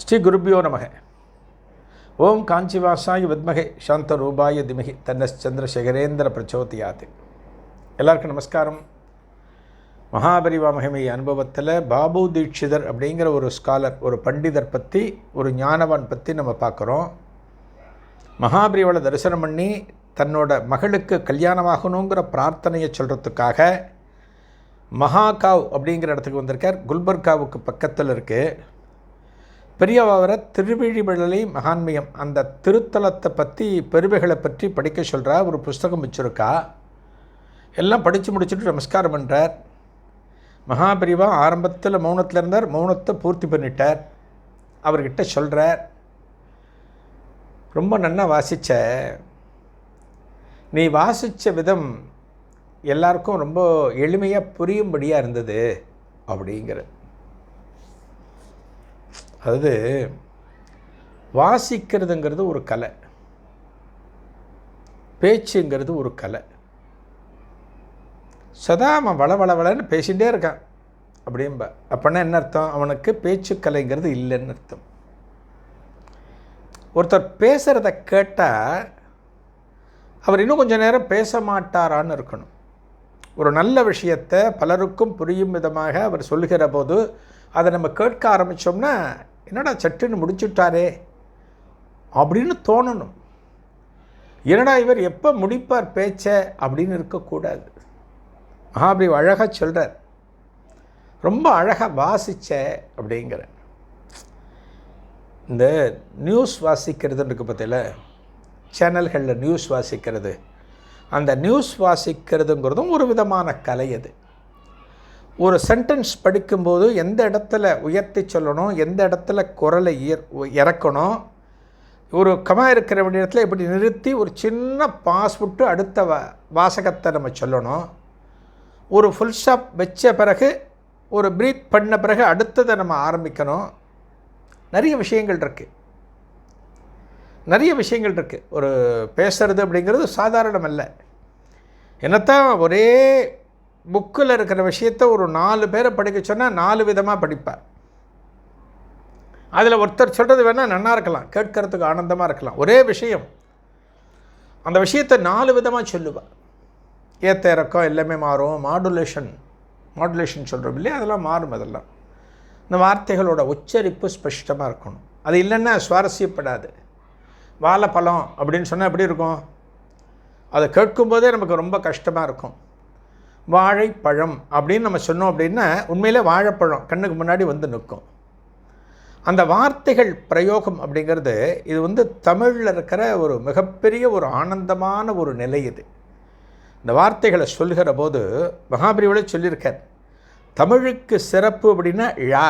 ஸ்ரீ குருபியோ நமக. ஓம் காஞ்சிவாசாய வித்மகே சாந்த ரூபாய திமகி தன்னஸ் சந்திரசேகரேந்திர பிரச்சோதியாது. எல்லாருக்கும் நமஸ்காரம். மகாபரிவா மகிமை அனுபவத்தில் பாபு தீட்சிதர் அப்படிங்கிற ஒரு ஸ்காலர் ஒரு பண்டிதர் பற்றி ஒரு ஞானவான் பற்றி நம்ம பார்க்குறோம். மகாபரிவாவை தரிசனம் பண்ணி தன்னோட மகளுக்கு கல்யாணமாகணுங்கிற பிரார்த்தனையை சொல்கிறதுக்காக மகாகாவ் அப்படிங்கிற இடத்துக்கு வந்திருக்கார். குல்பர்காவுக்கு பக்கத்தில் இருக்குது பெரியவாவரை திருவிழிவிழலை மகான்மயம். அந்த திருத்தலத்தை பற்றி பெருமைகளை பற்றி படிக்க சொல்கிறா ஒரு புஸ்தகம் வச்சுருக்கா. எல்லாம் படித்து முடிச்சுட்டு நமஸ்காரம் பண்ணுறார் மகாபரிவா ஆரம்பத்தில் மௌனத்தில் இருந்தார் மௌனத்தை பூர்த்தி பண்ணிட்டார். அவர்கிட்ட சொல்கிறார் ரொம்ப நன்னா வாசித்த நீ வாசித்த விதம் எல்லாருக்கும் ரொம்ப எளிமையாக புரியும்படியாக இருந்தது. அப்படிங்கிற அதாவது வாசிக்கிறதுங்கிறது ஒரு கலை. பேச்சுங்கிறது ஒரு கலை. சதா அவன் வள வள வளன்னு பேசிகிட்டே இருக்கான். அப்படின்பா அப்படின்னா என்ன அர்த்தம்? அவனுக்கு பேச்சு கலைங்கிறது இல்லைன்னு அர்த்தம். ஒருத்தர் பேசுகிறத கேட்டால் அவர் இன்னும் கொஞ்சம் நேரம் பேச மாட்டாரான்னு இருக்கணும். ஒரு நல்ல விஷயத்தை பலருக்கும் புரியும் விதமாக அவர் சொல்லுகிற போது அதை நம்ம கேட்க ஆரம்பித்தோம்னா என்னடா சட்டுன்னு முடிச்சுட்டாரே அப்படின்னு தோணணும். என்னடா இவர் எப்போ முடிப்பார் பேச்ச அப்படின்னு இருக்கக்கூடாது. மகாபரி அழகாக சொல்கிறார் ரொம்ப அழகாக வாசித்த அப்படிங்கிற. இந்த நியூஸ் வாசிக்கிறதுன்னு இருக்குது பார்த்தீங்களா சேனல்களில் நியூஸ் வாசிக்கிறது. அந்த நியூஸ் வாசிக்கிறதுங்கிறதும் ஒரு விதமான கலை அது. ஒரு சென்டென்ஸ் படிக்கும்போது எந்த இடத்துல உயர்த்தி சொல்லணும் எந்த இடத்துல குரலை இறக்கணும் ஒரு கமா இருக்கிற வேண்டிய இடத்துல இப்படி நிறுத்தி ஒரு சின்ன பாஸ் விட்டு அடுத்த வா வாசகத்தை நம்ம சொல்லணும். ஒரு ஃபுல் ஸ்டாப் வச்ச பிறகு ஒரு ப்ரீத் பண்ண பிறகு அடுத்ததை நம்ம ஆரம்பிக்கணும். நிறைய விஷயங்கள் இருக்குது நிறைய விஷயங்கள் இருக்குது ஒரு பேசுறது அப்படிங்கிறது சாதாரணம் அல்ல என்னத்தான் ஒரே புக்கில் இருக்கிற விஷயத்த ஒரு நாலு பேரை படிக்க சொன்னால் நாலு விதமாக படிப்பார். அதில் ஒருத்தர் சொல்கிறது வேணால் நல்லா இருக்கலாம் கேட்கறதுக்கு ஆனந்தமாக இருக்கலாம். ஒரே விஷயம் அந்த விஷயத்தை நாலு விதமாக சொல்லுவார். ஏற்ற இறக்கம் எல்லாமே மாறும். மாடுலேஷன் மாடுலேஷன் சொல்கிறோம் இல்லையா? அதெல்லாம் மாறும் அதெல்லாம். இந்த வார்த்தைகளோட உச்சரிப்பு ஸ்பஷ்டமாக இருக்கணும். அது இல்லைன்னா சுவாரஸ்யப்படாது. வாழைப்பழம் அப்படின்னு சொன்னால் எப்படி இருக்கும்? அதை கேட்கும்போதே நமக்கு ரொம்ப கஷ்டமாக இருக்கும். வாழைப்பழம் அப்படின்னு நம்ம சொன்னோம் அப்படின்னா உண்மையிலே வாழைப்பழம் கண்ணுக்கு முன்னாடி வந்து நிற்கும். அந்த வார்த்தைகள் பிரயோகம் அப்படிங்கிறது இது வந்து தமிழில் இருக்கிற ஒரு மிகப்பெரிய ஒரு ஆனந்தமான ஒரு நிலை இது. இந்த வார்த்தைகளை சொல்கிற போது மகாபிரிவில் சொல்லியிருக்கார் தமிழுக்கு சிறப்பு அப்படின்னா ழா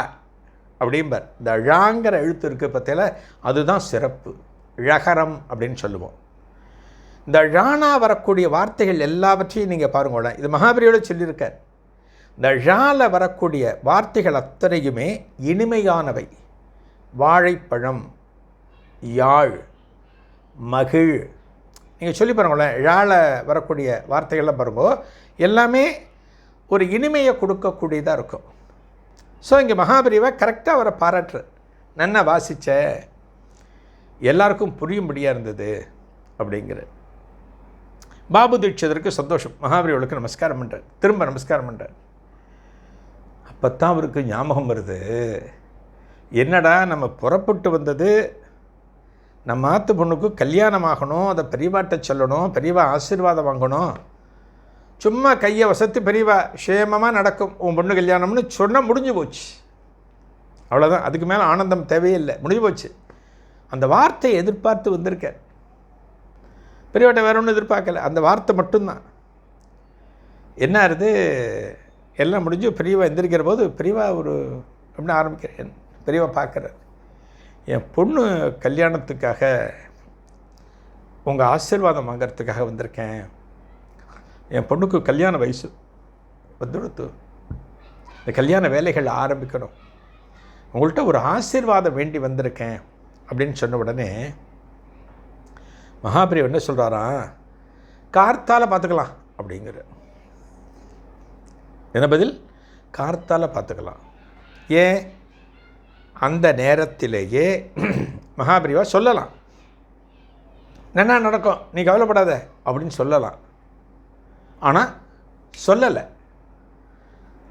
அப்படிம்பார். இந்த ழாங்கிற எழுத்து இருக்குது பார்த்தீங்களா? அதுதான் சிறப்பு. ழகரம் அப்படின்னு சொல்லுவோம். இந்த ழானா வரக்கூடிய வார்த்தைகள் எல்லாவற்றையும் நீங்கள் பாருங்களேன் இது மகாபிரியோட சொல்லியிருக்கார். இந்த ழால வரக்கூடிய வார்த்தைகள் அத்தனையுமே இனிமையானவை. வாழைப்பழம் யாழ் மகிழ். நீங்கள் சொல்லி பாருங்களேன் ழால வரக்கூடிய வார்த்தைகள்லாம் பாருங்கோ எல்லாமே ஒரு இனிமையை கொடுக்கக்கூடியதாக இருக்கும். ஸோ இங்கே மகாபிரிவை கரெக்டாக அவரை பாராட்டுற நன்னா வாசித்த எல்லாருக்கும் புரியும்படியாக இருந்தது அப்படிங்கிற பாபு தீட்சிதருக்கு சந்தோஷம். மகாபலிவளுக்கு நமஸ்காரம் பண்ணுறார் திரும்ப நமஸ்காரம் பண்ணுறார் அப்போ தான் அவருக்கு ஞாபகம் வருது. என்னடா நம்ம புறப்பட்டு வந்தது? நம்ம ஆத்து பொண்ணுக்கு கல்யாணம் ஆகணும் அதை பெரியவாட்ட சொல்லணும் பெரியவா ஆசீர்வாதம் வாங்கணும். சும்மா கையை வசத்து பெரியவா க்ஷேமமாக நடக்கும். உன் பொண்ணு கல்யாணம்னு சொன்னால் முடிஞ்சு போச்சு. அவ்வளோதான் அதுக்கு மேலே ஆனந்தம் தேவையே இல்லை. முடிஞ்சு போச்சு. அந்த வார்த்தையை எதிர்பார்த்து வந்திருக்கேன் பெரியவாட்ட வேற ஒன்றும் எதிர்பார்க்கல. அந்த வார்த்தை மட்டும்தான். என்ன ஆகுது எல்லாம் முடிஞ்சு பெரியவா எந்திரிக்கிற போது பெரியவா ஒரு அப்படின்னு ஆரம்பிக்கிறேன். பெரியவா பார்க்குறார். என் பொண்ணு கல்யாணத்துக்காக உங்கள் ஆசீர்வாதம் வாங்கிறதுக்காக வந்திருக்கேன். என் பொண்ணுக்கு கல்யாண வயசு வந்துடுத்து. இந்த கல்யாண வேலைகள் ஆரம்பிக்கணும். உங்கள்கிட்ட ஒரு ஆசீர்வாதம் வேண்டி வந்திருக்கேன் அப்படின்னு சொன்ன உடனே மகாபிரிவ் என்ன சொல்கிறாராம் கார்த்தால பார்த்துக்கலாம் அப்படிங்கிற என்ன பதில்? கார்த்தால பார்த்துக்கலாம். ஏன்? அந்த நேரத்திலேயே மகாபிரிவா சொல்லலாம். என்ன நடக்கும்? நீ கவலைப்படாத அப்படின்னு சொல்லலாம். ஆனால் சொல்லலை.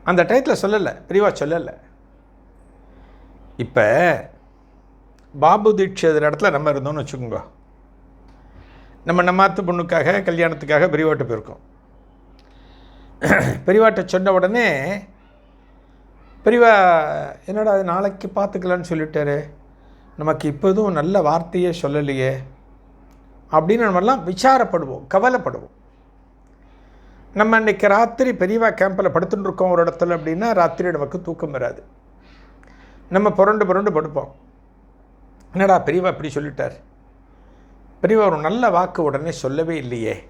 அந்த டயத்தில் சொல்லலை. பிரிவா சொல்லலை. இப்போ பாபு தீட்சிதர் இடத்துல நம்ம இருந்தோம்னு வச்சுக்கோங்க. நம்ம நம்மாத்து பொண்ணுக்காக கல்யாணத்துக்காக பெரியவாட்ட போயிருக்கோம். பெரியவாட்ட சொன்ன உடனே பெரியவா என்னடா அது நாளைக்கு பார்த்துக்கலான்னு சொல்லிட்டாரு. நமக்கு இப்போதும் நல்ல வார்த்தையே சொல்லலையே. அப்படின்னு நம்மெல்லாம் விசாரப்படுவோம் கவலைப்படுவோம். நம்ம இன்றைக்கி ராத்திரி பெரியவா கேம்பில் படுத்துட்டு இருக்கோம் ஒரு இடத்துல அப்படின்னா ராத்திரி நமக்கு தூக்கம் வராது. நம்ம புரண்டு புரண்டு படுப்போம். என்னடா பெரியவா இப்படி சொல்லிட்டார்? பெரியவா ஒரு நல்ல வாக்கு உடனே சொல்லவே இல்லையே.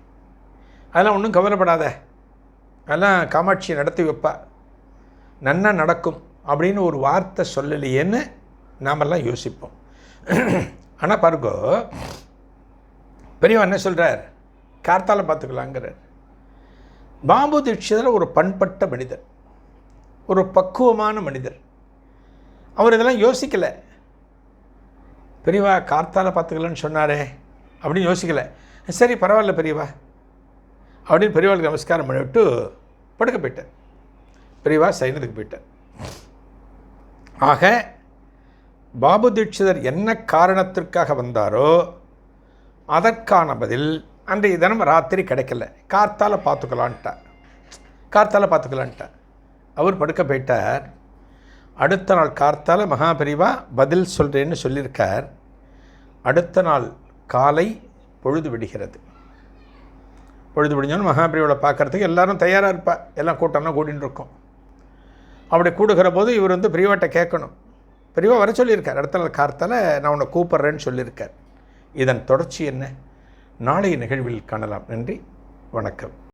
அதெல்லாம் ஒன்றும் கவலைப்படாத. அதெல்லாம் காமாட்சி நடத்தி வைப்பா. நன்னா நடக்கும் அப்படின்னு ஒரு வார்த்தை சொல்லலையேன்னு நாமெல்லாம் யோசிப்போம். ஆனால் பாருங்கோ பெரியவா என்ன சொல்கிறார் கார்த்தால பார்த்துக்கலாங்கிறார். பாம்பு தீட்சிதர் ஒரு பண்பட்ட மனிதர். ஒரு பக்குவமான மனிதர். அவர் இதெல்லாம் யோசிக்கலை. பெரியவா கார்த்தால பார்த்துக்கலன்னு சொன்னாரே. அப்படின்னு யோசிக்கலை. சரி பரவாயில்ல பெரியவா. அப்படின்னு பெரியவாளுக்கு நமஸ்காரம் பண்ணிவிட்டு படுக்க போயிட்டேன் பெரியவா சைனத்துக்கு போயிட்டேன் ஆக பாபு தீட்சிதர் என்ன காரணத்திற்காக வந்தாரோ அதற்கான பதில் அன்றைய தினம் ராத்திரி கிடைக்கல. கார்த்தால பார்த்துக்கலான்ட்டார். கார்த்தால பார்த்துக்கலான்ட்டார். அவர் படுக்க போயிட்டார். அடுத்த நாள் கார்த்தால மகாபெரிவா பதில் சொல்கிறேன்னு சொல்லியிருக்கார். அடுத்த நாள் காலை பொழுது விடுகிறது. பொழுது விடிஞ்சோன்னு மகாபிரியோட பார்க்குறதுக்கு எல்லாரும் தயாராக இருப்பா. எல்லாம் கூட்டம்லாம் கூட்டின்னு இருக்கும். அப்படி கூடுகிற போது இவர் வந்து பிரிவாட்டை கேட்கணும். பிரிவா வர சொல்லியிருக்கார். அடுத்த நாள் கார்த்தால் நான் உன்னை கூப்பிட்றேன்னு சொல்லியிருக்கார். இதன் தொடர்ச்சி என்ன? நாளைய நிகழ்வில் காணலாம். நன்றி. வணக்கம்.